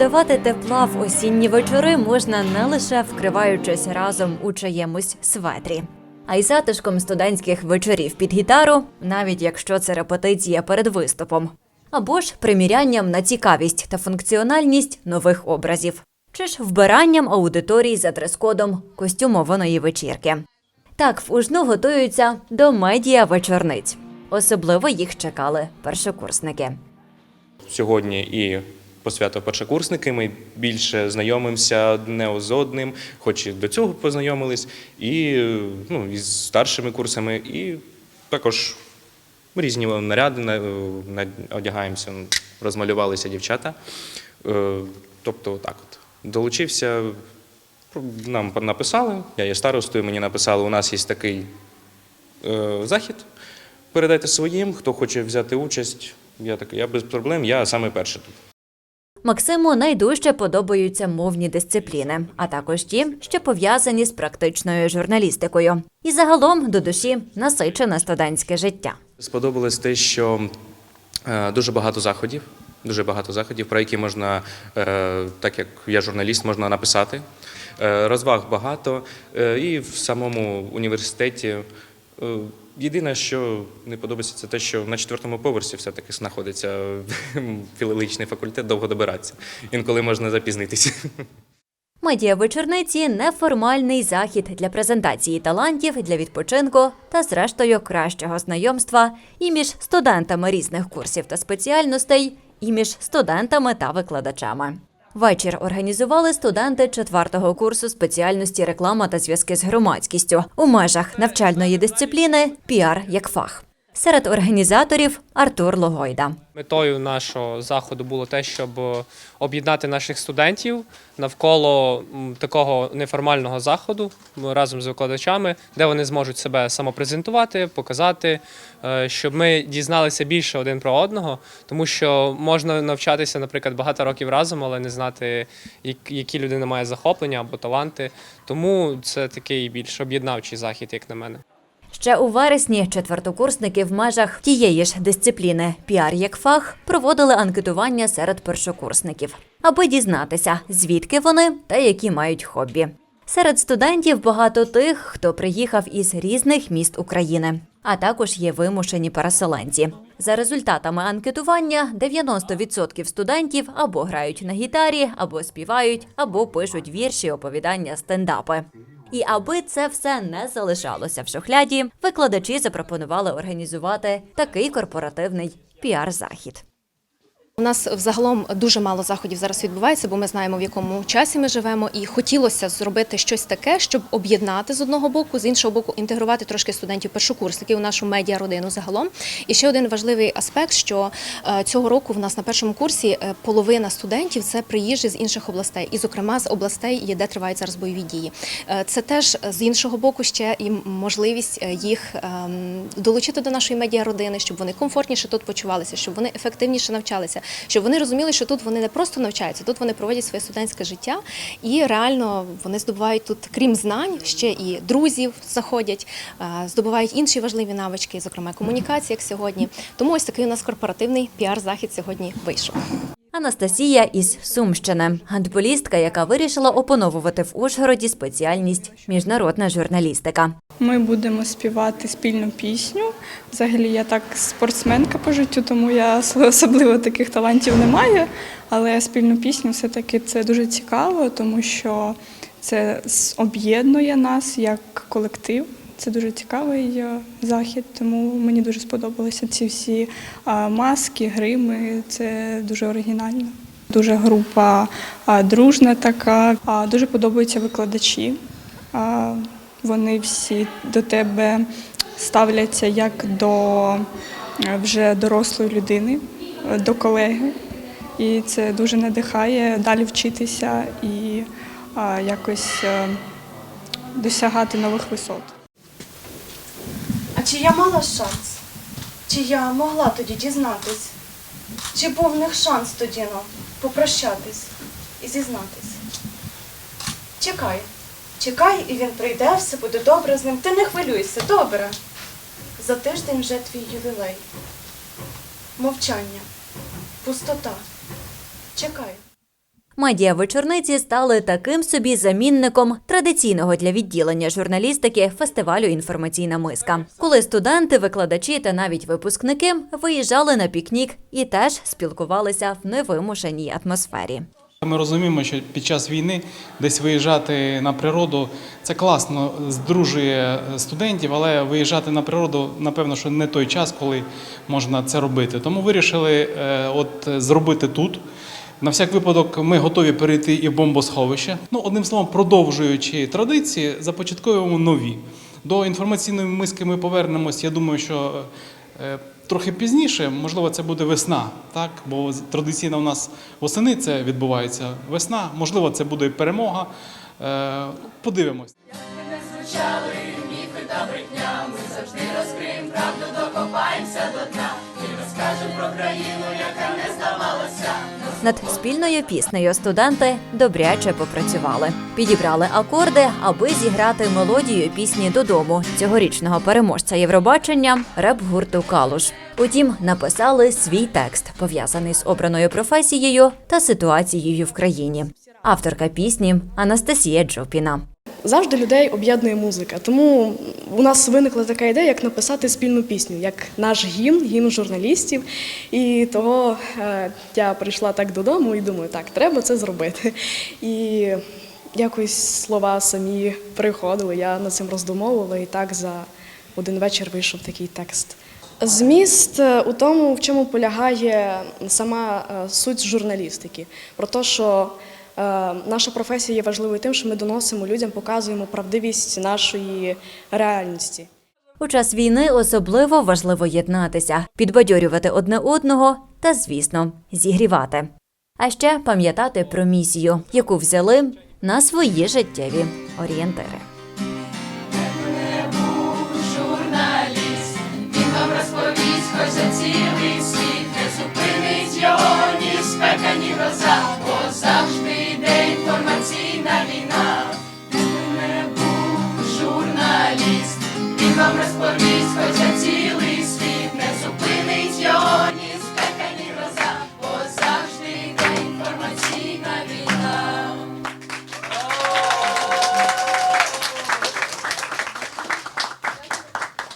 Додавати тепла в осінні вечори можна не лише вкриваючись разом у чиємусь светрі, а й затишком студентських вечорів під гітару, навіть якщо це репетиція перед виступом, або ж примірянням на цікавість та функціональність нових образів, чи ж вбиранням аудиторій за дрес-кодом костюмованої вечірки. Так в готуються до медіа вечорниць. Особливо їх чекали першокурсники. сьогодні і по свято першокурсники. Ми більше знайомимося одне з одним, хоч і до цього познайомились, і ну, із старшими курсами, і також різні наряди на- на- одягаємося, розмалювалися дівчата. Е, Тобто, так от. Долучився, нам написали, я є старостою, мені написали, у нас є такий е, захід. Передайте своїм, хто хоче взяти участь. Я такий, я без проблем, я саме перший тут. Максиму найдужче подобаються мовні дисципліни, а також ті, що пов'язані з практичною журналістикою. І загалом до душі насичене студентське життя. Сподобалось те, що е, дуже багато заходів, дуже багато заходів, про які можна, е, так як я журналіст, можна написати. Е, розваг багато, і в самому університеті. Єдине, що не подобається, це те, що на четвертому поверсі все-таки знаходиться філологічний факультет, довго добиратися. Інколи можна запізнитися. Медіа вечорниці неформальний захід для презентації талантів для відпочинку та, зрештою, кращого знайомства і між студентами різних курсів та спеціальностей, і між студентами та викладачами. Вечір організували студенти четвертого курсу спеціальності реклама та зв'язки з громадськістю у межах навчальної дисципліни піар як фах. Серед організаторів Артур Логойда. Метою нашого заходу було те, щоб об'єднати наших студентів навколо такого неформального заходу разом з викладачами, де вони зможуть себе самопрезентувати, показати, е, щоб ми дізналися більше один про одного, тому що можна навчатися, наприклад, багато років разом, але не знати, які людина має захоплення або таланти. Тому це такий більш об'єднавчий захід, як на мене. Ще у вересні четвертокурсники в межах тієї ж дисципліни піар як фах проводили анкетування серед першокурсників, аби дізнатися, звідки вони та які мають хобі. Серед студентів багато тих, хто приїхав із різних міст України, а також є вимушені переселенці. За результатами анкетування 90% студентів або грають на гітарі, або співають, або пишуть вірші, оповідання, стендапи. І аби це все не залишалося в шухляді, викладачі запропонували організувати такий корпоративний піар-захід. У нас взагалом дуже мало заходів зараз відбувається, бо ми знаємо, в якому часі ми живемо, і хотілося зробити щось таке, щоб об'єднати з одного боку, з іншого боку, інтегрувати трошки студентів першокурсників у нашу медіа родину загалом. І ще один важливий аспект, що е, цього року в нас на першому курсі е, половина студентів це приїжджі з інших областей, і, зокрема, з областей, де тривають зараз бойові дії. Е, Це теж з іншого боку ще і можливість їх ем, долучити до нашої медіа родини, щоб вони комфортніше тут почувалися, щоб вони ефективніше навчалися, щоб вони розуміли, що тут вони не просто навчаються, тут вони проводять своє студентське життя, і реально вони здобувають тут, крім знань, ще і друзів знаходять, е, здобувають інші важливі навички, зокрема комунікації, як сьогодні. Тому ось такий у нас корпоративний піар-захід сьогодні вийшов. Анастасія із Сумщини, гандболістка, яка вирішила опановувати в Ужгороді спеціальність міжнародна журналістика. Ми будемо співати спільну пісню. Взагалі, я так спортсменка по життю, тому я особливо таких талантів не маю. Але спільну пісню все-таки це дуже цікаво, тому що це об'єднує нас як колектив. Це дуже цікавий е, захід, тому мені дуже сподобалися ці всі маски, грими. Це дуже оригінально. Дуже група дружна така. Дуже подобаються викладачі. Вони всі до тебе ставляться як до е, вже дорослої людини, е, до колеги. І це дуже надихає далі вчитися і якось досягати нових висот. Чи я мала шанс? Чи я могла тоді дізнатись? Чи був в них шанс тоді ну, попрощатись і зізнатись? Чекай, чекай, і він прийде, все буде добре з ним. Ти не хвилюйся, добре. За тиждень вже твій ювілей. Мовчання, пустота. Чекай. Медіавечорниці стали таким собі замінником традиційного для відділення журналістики фестивалю Інформаційна миска, коли студенти, викладачі та навіть випускники виїжджали на пікнік і теж спілкувалися в невимушеній атмосфері. Ми розуміємо, що під час війни десь виїжджати на природу це класно, здружує студентів, але виїжджати на природу, напевно, що не той час, коли можна це робити. Тому вирішили е, от зробити тут. На всяк випадок ми готові перейти і в бомбосховище. Ну, одним словом, продовжуючи традиції, започатковуємо нові. До інформаційної миски ми повернемось. Я думаю, що е, трохи пізніше, можливо, це буде весна, так? Бо традиційно у нас восени це відбувається весна, можливо, це буде перемога. Е, Подивимось. Над спільною піснею студенти добряче попрацювали. Підібрали акорди, аби зіграти мелодію пісні додому цьогорічного переможця Євробачення реп-гурту Калуш. Утім, написали свій текст, пов'язаний з обраною професією та ситуацією в країні. Авторка пісні Анастасія Джопіна. Завжди людей об'єднує музика. Тому у нас виникла така ідея, як написати спільну пісню, як наш гімн, гімн журналістів. І того е, я прийшла так додому і думаю, так, треба це зробити. І якось слова самі приходили, я над цим роздумовувала, і так за один вечір вийшов такий текст. Зміст е, у тому, в чому полягає сама е, суть журналістики, про те, що наша професія є важливою тим, що ми доносимо людям, показуємо правдивість нашої реальності. У час війни особливо важливо єднатися, підбадьорювати одне одного та, звісно, зігрівати. А ще пам'ятати про місію, яку взяли на свої життєві орієнтири.